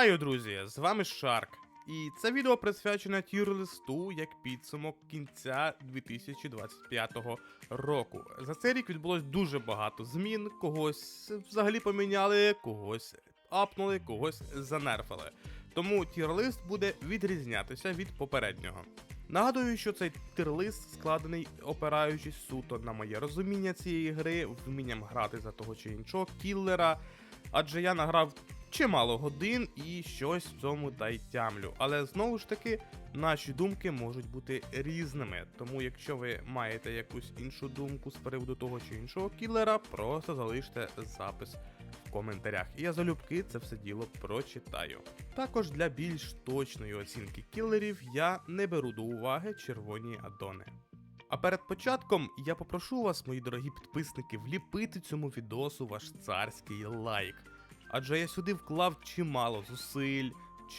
Вітаю, друзі! З вами Шарк. І це відео присвячене тір-листу як підсумок кінця 2025 року. За цей рік відбулось дуже багато змін. Когось взагалі поміняли, когось апнули, когось занерфили. Тому тір-лист буде відрізнятися від попереднього. Нагадую, що цей тир-лист складений, опираючись суто на моє розуміння цієї гри, вмінням грати за того чи іншого кіллера. Адже я награв чимало годин і щось в цьому та й тямлю. Але знову ж таки, наші думки можуть бути різними. Тому, якщо ви маєте якусь іншу думку з приводу того чи іншого кілера, просто залиште запис в коментарях. Я залюбки це все діло прочитаю. Також для більш точної оцінки кілерів я не беру до уваги червоні адони. А перед початком я попрошу вас, мої дорогі підписники, вліпити цьому відосу ваш царський лайк. Адже я сюди вклав чимало зусиль,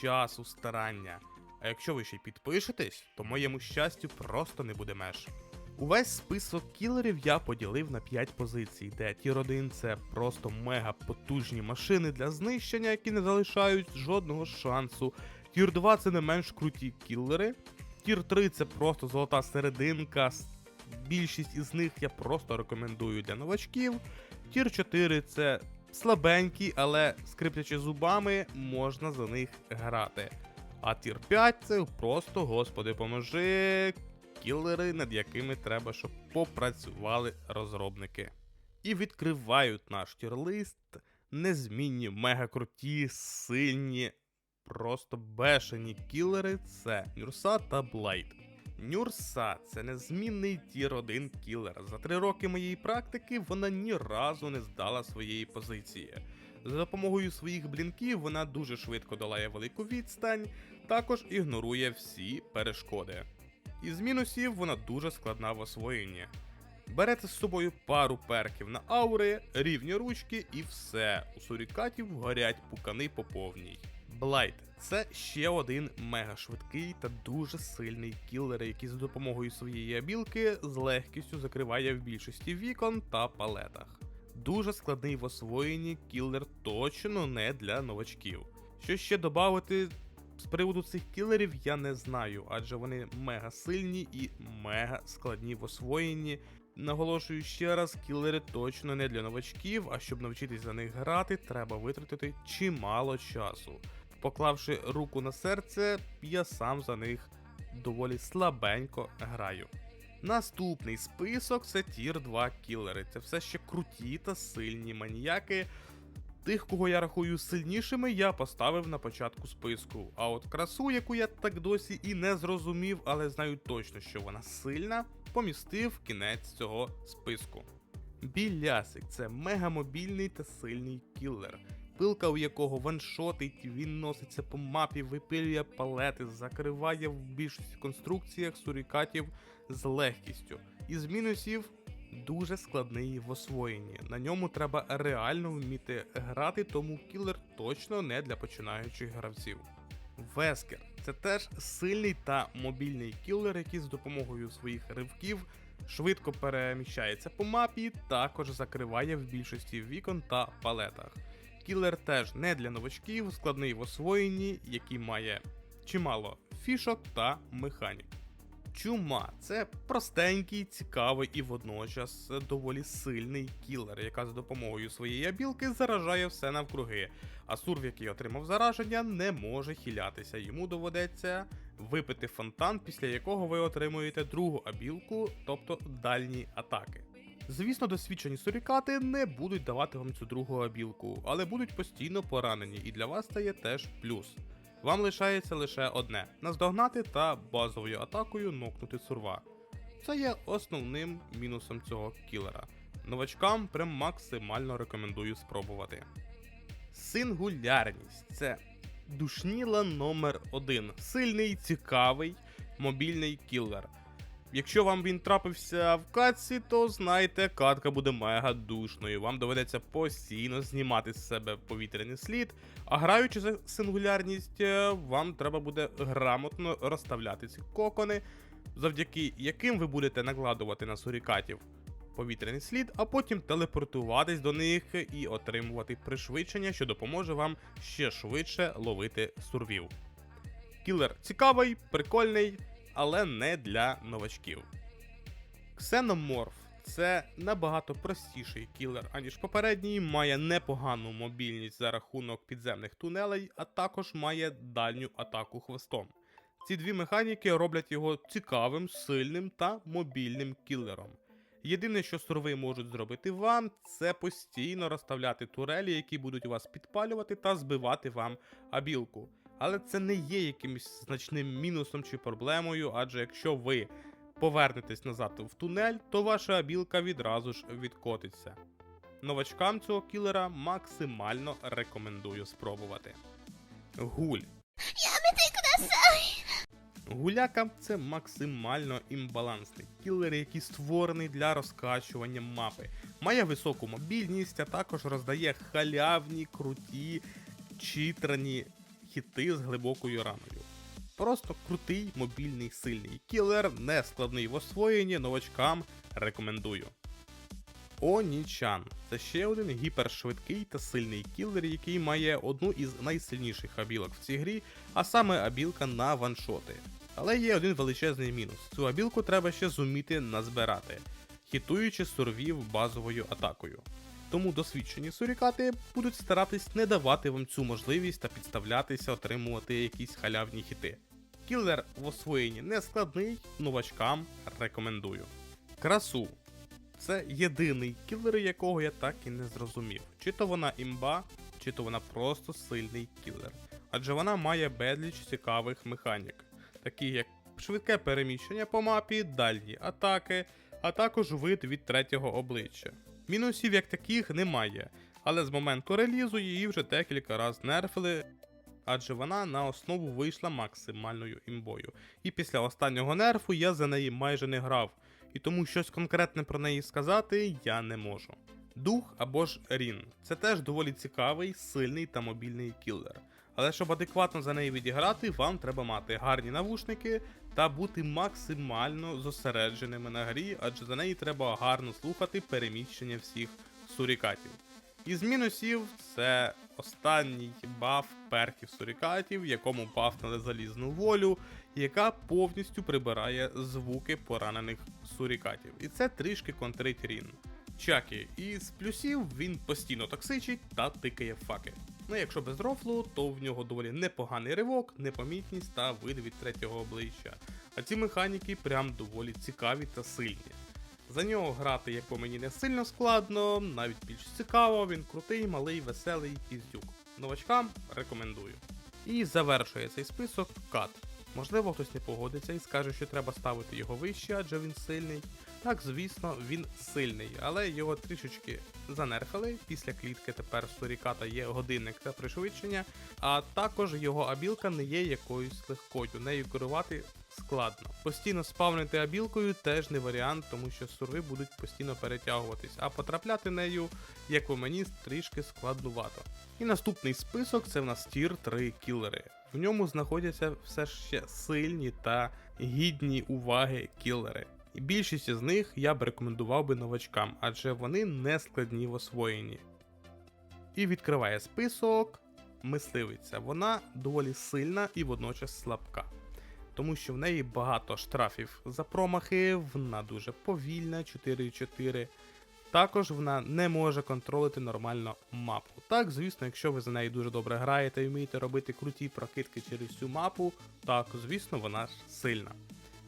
часу, старання. А якщо ви ще підпишетесь, то моєму щастю просто не буде меж. Увесь список кілерів я поділив на 5 позицій, де тір 1 це просто мега потужні машини для знищення, які не залишають жодного шансу. Тір 2 це не менш круті кілери. Тір 3 це просто золота серединка. Більшість із них я просто рекомендую для новачків. Тір 4 це слабенькі, але скриплячи зубами, можна за них грати. А тір 5 це просто, господи, поможи, кілери, над якими треба, щоб попрацювали розробники. І відкривають наш тір-лист незмінні, мега-круті, сильні, просто бешені кілери це Нюрса та Блайт. Нюрса це незмінний тір 1 кілер. За три роки моєї практики вона ні разу не здала своєї позиції. За допомогою своїх блінків вона дуже швидко долає велику відстань, також ігнорує всі перешкоди. Із мінусів вона дуже складна в освоєнні. Берете з собою пару перків на аури, рівні ручки і все. У сурікатів горять пукани по повній. Блайт це ще один мега швидкий та дуже сильний кілер, який за допомогою своєї абілки з легкістю закриває в більшості вікон та палетах. Дуже складний в освоєнні кілер точно не для новачків. Що ще додати з приводу цих кілерів, я не знаю, адже вони мега сильні і мега складні в освоєнні. Наголошую ще раз, кілери точно не для новачків, а щоб навчитись за них грати, треба витратити чимало часу. Поклавши руку на серце, я сам за них доволі слабенько граю. Наступний список це тір 2 кілери. Це все ще круті та сильні маніяки. Тих, кого я рахую сильнішими, я поставив на початку списку. А от красу, яку я так досі і не зрозумів, але знаю точно, що вона сильна, помістив кінець цього списку. Білясик це мегамобільний та сильний кілер. Пилка, у якого ваншотить, він носиться по мапі, випилює палети, закриває в більшості конструкціях сурікатів з легкістю. Із мінусів дуже складний в освоєнні. На ньому треба реально вміти грати, тому кілер точно не для починаючих гравців. Вескер це теж сильний та мобільний кілер, який з допомогою своїх ривків швидко переміщається по мапі, також закриває в більшості вікон та палетах. Кілер теж не для новачків, складний в освоєнні, який має чимало фішок та механік. Чума це простенький, цікавий і водночас доволі сильний кілер, яка за допомогою своєї абілки заражає все навкруги. А сурв, який отримав зараження, не може хілятися. Йому доведеться випити фонтан, після якого ви отримуєте другу абілку, тобто дальні атаки. Звісно, досвідчені сурікати не будуть давати вам цю другу абілку, але будуть постійно поранені, і для вас це є теж плюс. Вам лишається лише одне наздогнати та базовою атакою нокнути сурва. Це є основним мінусом цього кілера. Новачкам прям максимально рекомендую спробувати. Сингулярність це душніла номер 1 Сильний, цікавий, мобільний кілер. Якщо вам він трапився в катці, то знайте, катка буде мега душною. Вам доведеться постійно знімати з себе повітряний слід, а граючи за сингулярність, е, вам треба буде грамотно розставляти ці кокони, завдяки яким ви будете накладувати на сурікатів повітряний слід, а потім телепортуватись до них і отримувати пришвидшення, що допоможе вам ще швидше ловити сурвів. Кілер цікавий, прикольний, але не для новачків. Ксеноморф це набагато простіший кілер, аніж попередній, має непогану мобільність за рахунок підземних тунелей, а також має дальню атаку хвостом. Ці дві механіки роблять його цікавим, сильним та мобільним кілером. Єдине, що сурви можуть зробити вам, це постійно розставляти турелі, які будуть вас підпалювати та збивати вам абілку. Але це не є якимось значним мінусом чи проблемою, адже якщо ви повернетесь назад в тунель, то ваша абілка відразу ж відкотиться. Новачкам цього кілера максимально рекомендую спробувати. Гуль. Гуляка це максимально імбалансний кілер, який створений для розкачування мапи. Має високу мобільність, а також роздає халявні, круті, читрані хіти з глибокою раною. Просто крутий мобільний сильний кілер, не складний в освоєнні, новачкам рекомендую. Онічан це ще один гіпершвидкий та сильний кілер, який має одну із найсильніших абілок в цій грі, а саме абілка на ваншоти. Але є один величезний мінус: цю абілку треба ще зуміти назбирати, хітуючи сурвів базовою атакою. Тому досвідчені сурікати будуть старатись не давати вам цю можливість та підставлятися отримувати якісь халявні хіти. Кілер в освоєнні не складний, новачкам рекомендую. Красу це єдиний кілер, якого я так і не зрозумів. Чи то вона імба, чи то вона просто сильний кілер. Адже вона має безліч цікавих механік, такі як швидке переміщення по мапі, дальні атаки, а також вид від третього обличчя. Мінусів як таких немає, але з моменту релізу її вже декілька разів нерфили, адже вона на основу вийшла максимальною імбою. І після останнього нерфу я за неї майже не грав, і тому щось конкретне про неї сказати я не можу. Дух або ж Рін це теж доволі цікавий, сильний та мобільний кілер. Але щоб адекватно за неї відіграти, вам треба мати гарні навушники та бути максимально зосередженими на грі, адже за неї треба гарно слухати переміщення всіх сурікатів. Із мінусів це останній баф перків сурікатів, якому бафнули залізну волю, яка повністю прибирає звуки поранених сурікатів. І це трішки контрить Рін. Чакі, і з плюсів він постійно токсичить та тикає факи. Ну якщо без рофлу, то в нього доволі непоганий ривок, непомітність та вид від третього обличчя. А ці механіки прям доволі цікаві та сильні. За нього грати, як по мені, не сильно складно, навіть більш цікаво, він крутий, малий, веселий піздюк. Новачкам рекомендую. І завершує цей список кат. Можливо, хтось не погодиться і скаже, що треба ставити його вище, адже він сильний. Так, звісно, він сильний, але його трішечки занерфили. Після клітки тепер суріката є годинник та пришвидшення, а також його абілка не є якоюсь легкою, нею керувати складно. Постійно спавнити абілкою теж не варіант, тому що сурви будуть постійно перетягуватись, а потрапляти нею, як по мені, трішки складнувато. І наступний список це в нас тір 3 кілери. В ньому знаходяться все ще сильні та гідні уваги кілери. І більшість з них я б рекомендував би новачкам, адже вони не складні в освоєнні. І відкриває список мисливиця. Вона доволі сильна і водночас слабка. Тому що в неї багато штрафів за промахи, вона дуже повільна, 4,4. Також вона не може контролити нормально мапу. Так, звісно, якщо ви за нею дуже добре граєте і вмієте робити круті прокидки через цю мапу, так, звісно, вона ж сильна.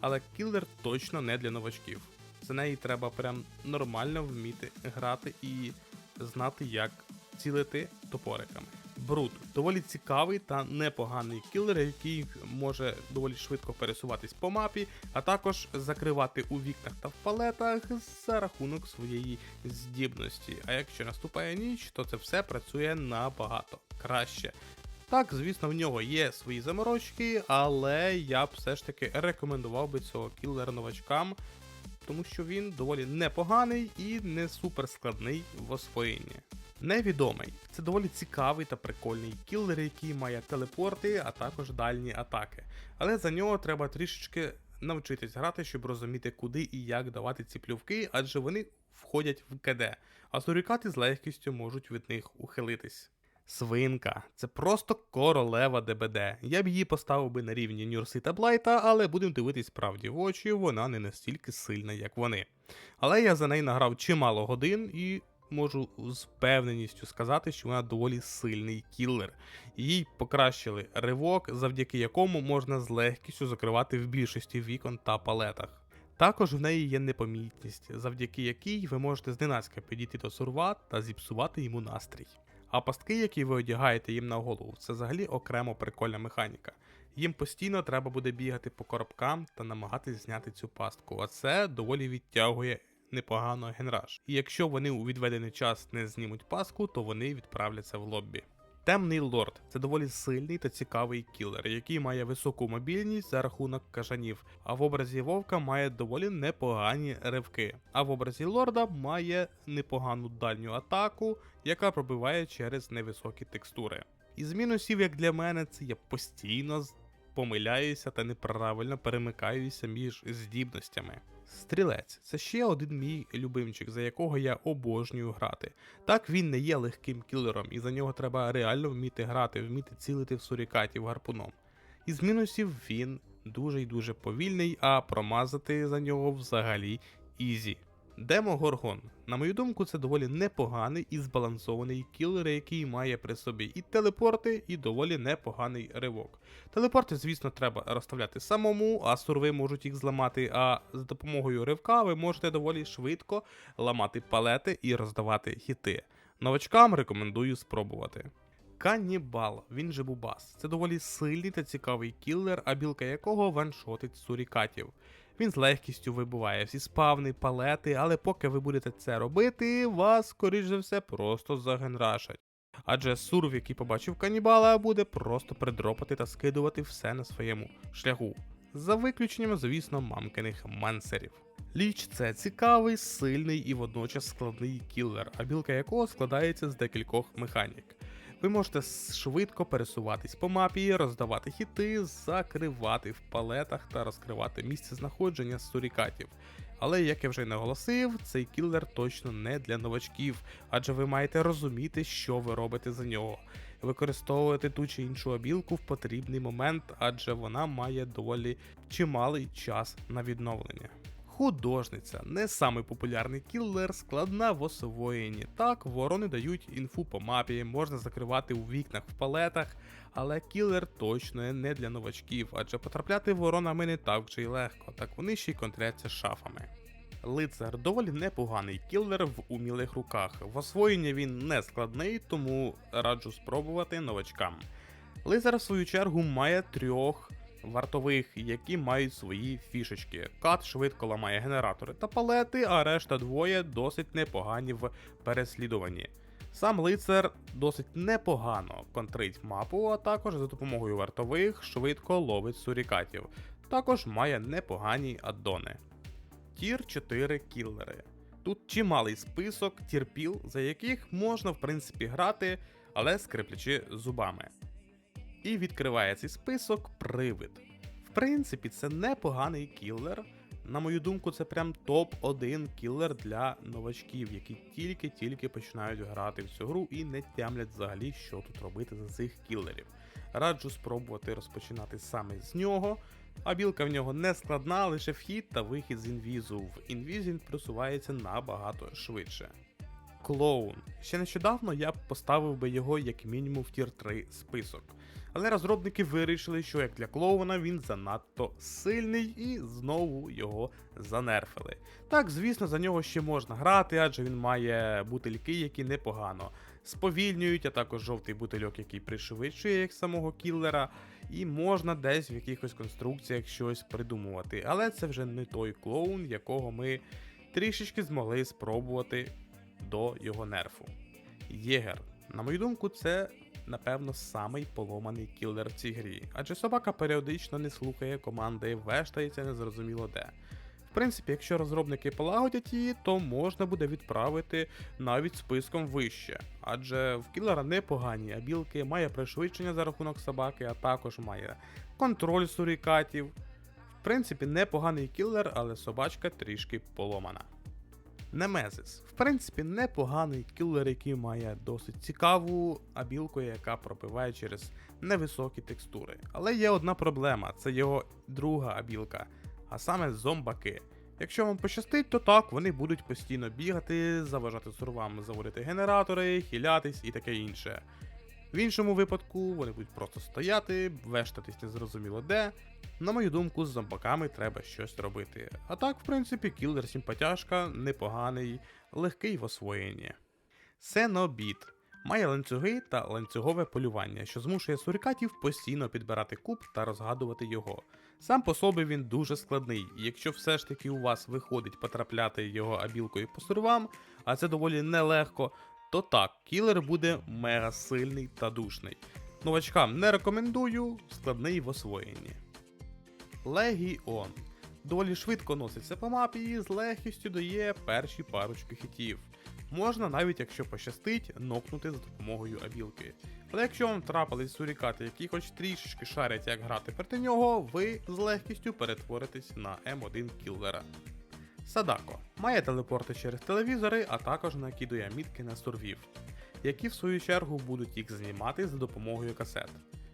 Але кілер точно не для новачків. За неї треба прям нормально вміти грати і знати, як цілити топориками. Брут доволі цікавий та непоганий кілер, який може доволі швидко пересуватись по мапі, а також закривати у вікнах та в палетах за рахунок своєї здібності. А якщо наступає ніч, то це все працює набагато краще. Так, звісно, в нього є свої заморочки, але я б все ж таки рекомендував би цього кілера новачкам, тому що він доволі непоганий і не супер складний в освоєнні. Невідомий це доволі цікавий та прикольний кілер, який має телепорти, а також дальні атаки. Але за нього треба трішечки навчитись грати, щоб розуміти, куди і як давати ці плювки, адже вони входять в КД, а сурікати з легкістю можуть від них ухилитись. Свинка це просто королева ДБД. Я б її поставив би на рівні Нюрси та Блайта, але будемо дивитись правді в очі, вона не настільки сильна, як вони. Але я за неї награв чимало годин і можу з впевненістю сказати, що вона доволі сильний кілер. Їй покращили ривок, завдяки якому можна з легкістю закривати в більшості вікон та палетах. Також в неї є непомітність, завдяки якій ви можете зненацька підійти до сурва та зіпсувати йому настрій. А пастки, які ви одягаєте їм на голову, це взагалі окремо прикольна механіка. Їм постійно треба буде бігати по коробкам та намагатись зняти цю пастку, а це доволі відтягує непогано генраж. І якщо вони у відведений час не знімуть паску, то вони відправляться в лоббі. Темний лорд це доволі сильний та цікавий кілер, який має високу мобільність за рахунок кажанів, а в образі вовка має доволі непогані ривки. А в образі лорда має непогану дальню атаку, яка пробиває через невисокі текстури. Із мінусів, як для мене, це є постійно помиляюся та неправильно перемикаюся між здібностями. Стрілець це ще один мій любимчик, за якого я обожнюю грати. Так він не є легким кілером, і за нього треба реально вміти грати, вміти цілити в сурікатів гарпуном. Із мінусів він дуже й дуже повільний, а промазати за нього взагалі ізі. Демо Горгон. На мою думку, це доволі непоганий і збалансований кілер, який має при собі і телепорти, і доволі непоганий ривок. Телепорти, звісно, треба розставляти самому, а сурви можуть їх зламати. А за допомогою ривка ви можете доволі швидко ламати палети і роздавати хіти. Новачкам рекомендую спробувати. Каннібал, він же Бубас. Це доволі сильний та цікавий кілер, а білка якого ваншотить сурікатів. Він з легкістю вибиває всі спавни, палети, але поки ви будете це робити, вас, скоріш за все, просто загенрашать. Адже сурв, який побачив канібала, буде просто придропати та скидувати все на своєму шляху. За виключенням, звісно, мамкиних мансерів. Ліч це цікавий, сильний і водночас складний кілер, а білка якого складається з декількох механік. Ви можете швидко пересуватись по мапі, роздавати хіти, закривати в палетах та розкривати місце знаходження сурікатів. Але як я вже й наголосив, цей кілер точно не для новачків, адже ви маєте розуміти, що ви робите за нього. Використовувати ту чи іншу обілку в потрібний момент, адже вона має доволі чималий час на відновлення. Художниця не самий популярний кіллер, складна в освоєнні. Так, ворони дають інфу по мапі, можна закривати у вікнах в палетах, але кілер точно не для новачків, адже потрапляти воронами не так вже й легко, так вони ще й контряться шафами. Лицар доволі непоганий кілер в умілих руках. В освоєнні він не складний, тому раджу спробувати новачкам. Лицар, в свою чергу, має трьох вартових, які мають свої фішечки. Кат швидко ламає генератори та палети, а решта двоє досить непогані в переслідуванні. Сам лицар досить непогано контрить мапу, а також за допомогою вартових швидко ловить сурікатів. Також має непогані аддони. Тір 4 кіллери. Тут чималий список тірпіл, за яких можна в принципі грати, але скриплячи зубами. І відкриває цей список привид. В принципі, це непоганий кілер. На мою думку, це прям топ-1 кілер для новачків, які тільки-тільки починають грати в цю гру і не тямлять взагалі, що тут робити за цих кілерів. Раджу спробувати розпочинати саме з нього. А білка в нього не складна, лише вхід та вихід з інвізу. В інвізі він просувається набагато швидше. Клоун. Ще нещодавно я поставив би його як мінімум в тір 3 список. Але розробники вирішили, що як для клоуна він занадто сильний і знову його занерфили. Так, звісно, за нього ще можна грати, адже він має бутильки, які непогано сповільнюють, а також жовтий бутильок, який пришвидшує як самого кіллера, і можна десь в якихось конструкціях щось придумувати. Але це вже не той клоун, якого ми трішечки змогли спробувати до його нерфу. Єгер. На мою думку, це напевно самий поломаний кілер в цій грі, адже собака періодично не слухає команди, вештається незрозуміло де. В принципі, якщо розробники полагодять її, то можна буде відправити навіть списком вище, адже в кілера непогані абілки, має пришвидшення за рахунок собаки, а також має контроль сурікатів. В принципі, непоганий кілер, але собачка трішки поломана. Немезис. В принципі, непоганий кілер, який має досить цікаву абілку, яка пробиває через невисокі текстури. Але є одна проблема: це його друга абілка, а саме зомбаки. Якщо вам пощастить, то так, вони будуть постійно бігати, заважати сурвам заводити генератори, хілятись і таке інше. В іншому випадку вони будуть просто стояти, вештатись незрозуміло де. На мою думку, з зомбаками треба щось робити. А так, в принципі, кілер симпатяшка, непоганий, легкий в освоєнні. Сенобіт має ланцюги та ланцюгове полювання, що змушує сурикатів постійно підбирати куб та розгадувати його. Сам по собі він дуже складний, і якщо все ж таки у вас виходить потрапляти його абілкою по сурвам, а це доволі нелегко, то так, кілер буде мега сильний та душний. Новачкам не рекомендую, складний в освоєнні. Легіон. Доволі швидко носиться по мапі і з легкістю дає перші парочки хітів. Можна навіть якщо пощастить, нокнути за допомогою абілки. Але якщо вам трапились сурікати, які хоч трішечки шарять, як грати проти нього, ви з легкістю перетворитесь на М1 кіллера. Садако має телепорти через телевізори, а також накидує мітки на сурвів, які в свою чергу будуть їх знімати за допомогою касет.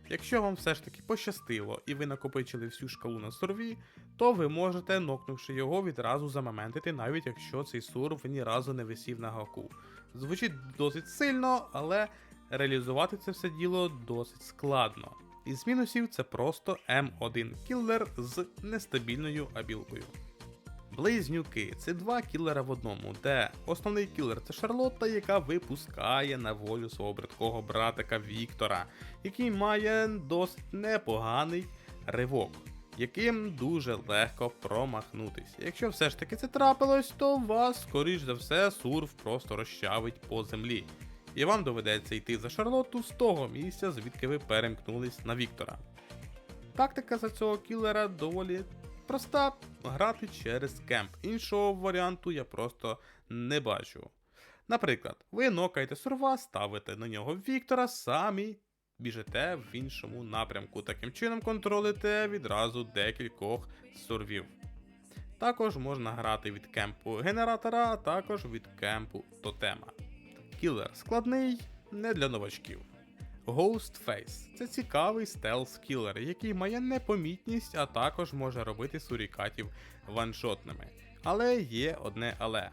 Якщо вам все ж таки пощастило і ви накопичили всю шкалу на сурві, то ви можете, нокнувши його, відразу замоментити, навіть якщо цей сурв ні разу не висів на гаку. Звучить досить сильно, але реалізувати це все діло досить складно. Із мінусів це просто М1 кіллер з нестабільною абілкою. Близнюки це два кілера в одному, де основний кілер це Шарлотта, яка випускає на волю свого бридкого братика Віктора, який має досить непоганий ривок, яким дуже легко промахнутись. Якщо все ж таки це трапилось, то вас, скоріш за все, сурф просто розчавить по землі. І вам доведеться йти за Шарлотту з того місця, звідки ви перемкнулись на Віктора. Тактика за цього кілера доволі проста грати через кемп. Іншого варіанту я просто не бачу. Наприклад, ви нокаєте сурва, ставите на нього Віктора, самі біжите в іншому напрямку. Таким чином контролите відразу декількох сурвів. Також можна грати від кемпу генератора, а також від кемпу тотема. Кілер складний, не для новачків. Ghostface це цікавий стелс-кілер, який має непомітність, а також може робити сурікатів ваншотними. Але є одне але.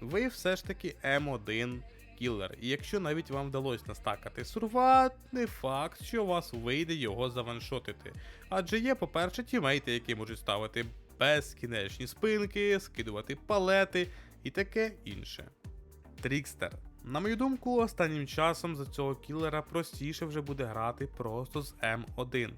Ви все ж таки М1 кілер, і якщо навіть вам вдалося настакати сурва, не факт, що у вас вийде його заваншотити. Адже є, по-перше, тімейти, які можуть ставити безкінечні спинки, скидувати палети і таке інше. Трікстер. На мою думку, останнім часом за цього кілера простіше вже буде грати просто з М1.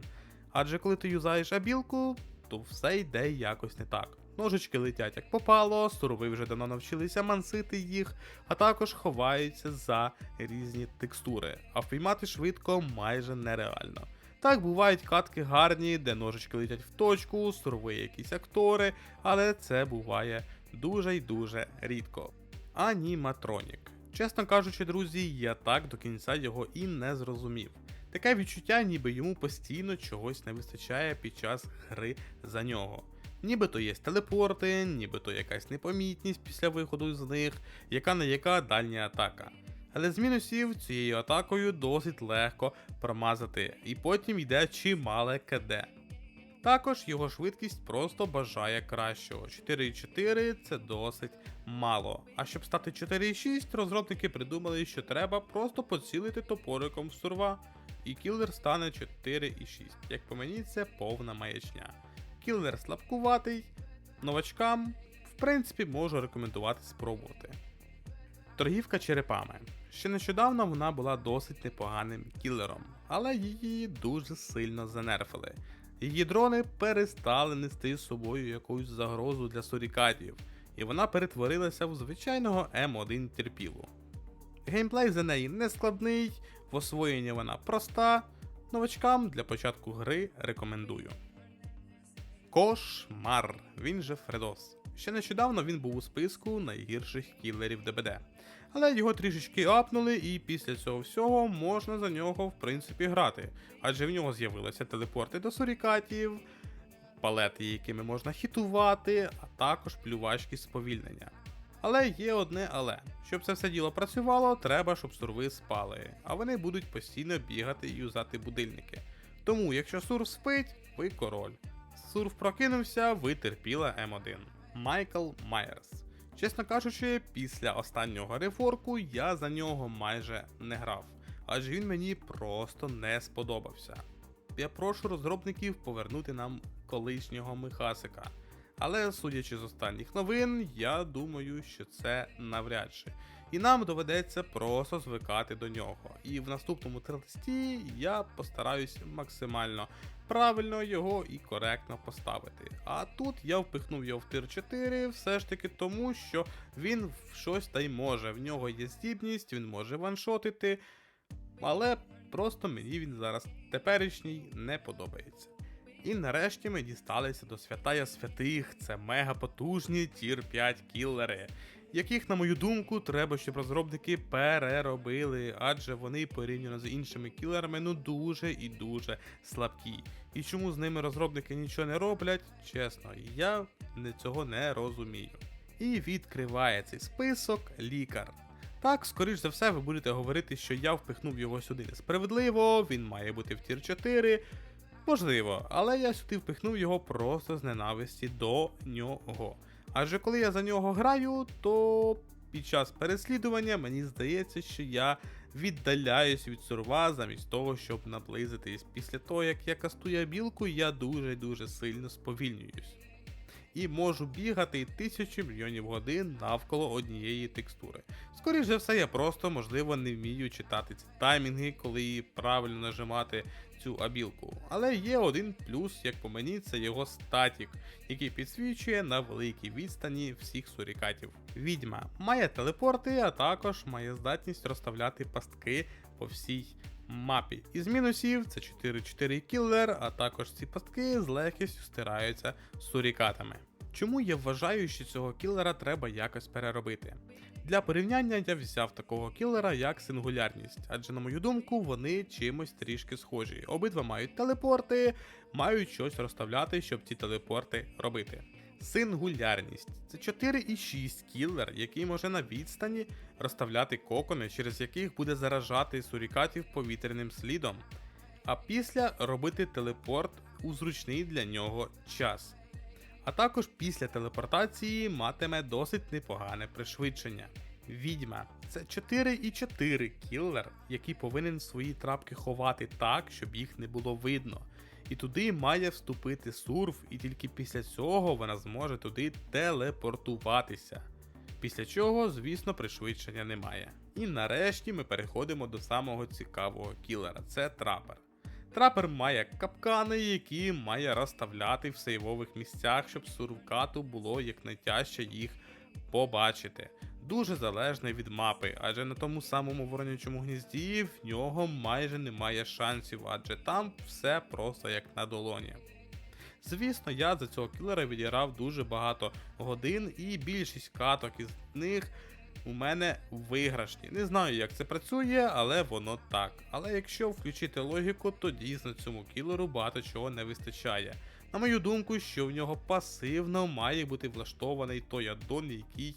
Адже коли ти юзаєш абілку, то все йде якось не так. Ножички летять як попало, сурови вже давно навчилися мансити їх, а також ховаються за різні текстури, а впіймати швидко майже нереально. Так бувають катки гарні, де ножички летять в точку, сурови якісь актори, але це буває дуже й дуже рідко. Аніматронік. Чесно кажучи, друзі, я так до кінця його і не зрозумів. Таке відчуття, ніби йому постійно чогось не вистачає під час гри за нього. Нібито є телепорти, нібито якась непомітність після виходу з них, яка не яка дальня атака. Але з мінусів цією атакою досить легко промазати, і потім йде чимале КД. Також його швидкість просто бажає кращого. 4,4 це досить мало. А щоб стати 4,6, розробники придумали, що треба просто поцілити топориком в сурва, і кілер стане 4,6. Як по мені, це повна маячня. Кілер слабкуватий, новачкам, в принципі, можу рекомендувати спробувати. Торгівка черепами. Ще нещодавно вона була досить непоганим кілером, але її дуже сильно занерфили. Її дрони перестали нести з собою якусь загрозу для сурікатів, і вона перетворилася в звичайного М1 терпілу. Геймплей за неї не складний, в освоєнні вона проста. Новачкам для початку гри рекомендую. Кошмар, він же Фредос. Ще нещодавно він був у списку найгірших кілерів ДБД. Але його трішечки апнули, і після цього всього можна за нього в принципі грати, адже в нього з'явилися телепорти до сурікатів, палети, якими можна хітувати, а також плювачки сповільнення. Але є одне але. Щоб це все діло працювало, треба, щоб сурви спали, а вони будуть постійно бігати і юзати будильники. Тому, якщо сурф спить, ви король. Сурф прокинувся, ви терпіла М1. Майкл Майерс. Чесно кажучи, після останнього реворку я за нього майже не грав, адже він мені просто не сподобався. Я прошу розробників повернути нам колишнього Михасика. Але судячи з останніх новин, я думаю, що це навряд чи. І нам доведеться просто звикати до нього. І в наступному трилисті я постараюсь максимально правильно його і коректно поставити. А тут я впихнув його в тир 4, все ж таки тому, що він щось та й може. В нього є здібність, він може ваншотити, але просто мені він зараз теперішній не подобається. І нарешті ми дісталися до святая святих, це мега потужні тір 5 кілери, яких, на мою думку, треба, щоб розробники переробили, адже вони порівняно з іншими кілерами ну дуже і дуже слабкі. І чому з ними розробники нічого не роблять, чесно, я цього не розумію. І відкриває цей список лікар. Так, скоріш за все, ви будете говорити, що я впихнув його сюди несправедливо, він має бути в тір 4. Можливо, але я сюди впихнув його просто з ненависті до нього. Адже коли я за нього граю, то під час переслідування мені здається, що я віддаляюсь від сурва замість того, щоб наблизитись. Після того, як я кастую білку, я дуже-дуже сильно сповільнююсь. І можу бігати тисячі мільйонів годин навколо однієї текстури. Скоріше за все, я просто, можливо, не вмію читати ці таймінги, коли правильно нажимати цю абілку. Але є один плюс, як по мені, це його статік, який підсвічує на великій відстані всіх сурікатів. Відьма має телепорти, а також має здатність розставляти пастки по всій мапі. Із мінусів це 4-4 кілер, а також ці пастки з легкістю стираються сурікатами. Чому я вважаю, що цього кілера треба якось переробити? Для порівняння я взяв такого кілера як сингулярність, адже, на мою думку, вони чимось трішки схожі. Обидва мають телепорти, мають щось розставляти, щоб ці телепорти робити. Сингулярність це 4,6 кілер, який може на відстані розставляти кокони, через яких буде заражати сурікатів повітряним слідом, а після робити телепорт у зручний для нього час. А також після телепортації матиме досить непогане пришвидшення. Відьма це 4,4 кілер, який повинен свої трапки ховати так, щоб їх не було видно. І туди має вступити сурф, і тільки після цього вона зможе туди телепортуватися. Після чого, звісно, пришвидшення немає. І нарешті ми переходимо до самого цікавого кілера це трапер. Трапер має капкани, які має розставляти в сейвових місцях, щоб сурвкату було якнайтяжче їх побачити. Дуже залежний від мапи, адже на тому самому воронячому гнізді в нього майже немає шансів, адже там все просто як на долоні. Звісно, я за цього кілера відіграв дуже багато годин, і більшість каток із них у мене виграшні. Не знаю, як це працює, але воно так. Але якщо включити логіку, то дійсно цьому кілеру багато чого не вистачає. На мою думку, що в нього пасивно має бути влаштований той аддон, який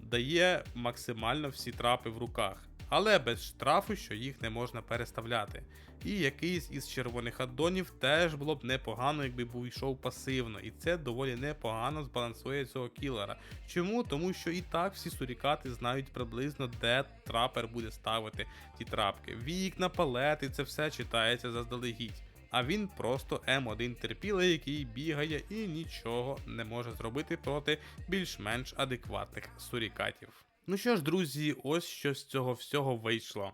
дає максимально всі трапи в руках. Але без штрафу, що їх не можна переставляти. І якийсь із червоних аддонів теж було б непогано, якби був йшов пасивно, і це доволі непогано збалансує цього кілера. Чому? Тому що і так всі сурікати знають приблизно, де трапер буде ставити ті трапки. Вікна, палети, це все читається заздалегідь. А він просто М1 терпілий, який бігає і нічого не може зробити проти більш-менш адекватних сурікатів. Ну що ж, друзі, ось що з цього всього вийшло.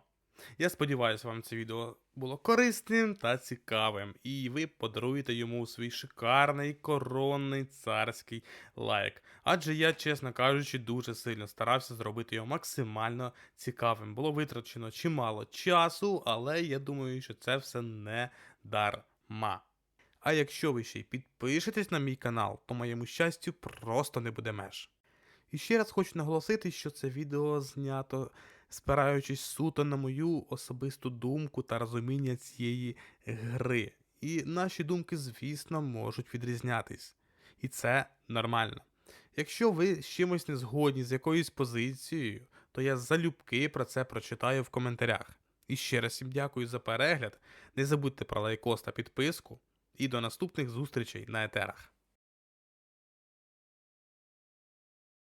Я сподіваюся, вам це відео було корисним та цікавим, і ви подаруєте йому свій шикарний коронний царський лайк. Адже я, чесно кажучи, дуже сильно старався зробити його максимально цікавим. Було витрачено чимало часу, але я думаю, що це все не дарма. А якщо ви ще й підпишетесь на мій канал, то моєму щастю просто не буде меж. І ще раз хочу наголосити, що це відео знято спираючись суто на мою особисту думку та розуміння цієї гри. і наші думки, звісно, можуть відрізнятись. І це нормально. Якщо ви з чимось не згодні з якоюсь позицією, то я залюбки про це прочитаю в коментарях. І ще раз всім дякую за перегляд. Не забудьте про лайкос та підписку. І до наступних зустрічей на етерах.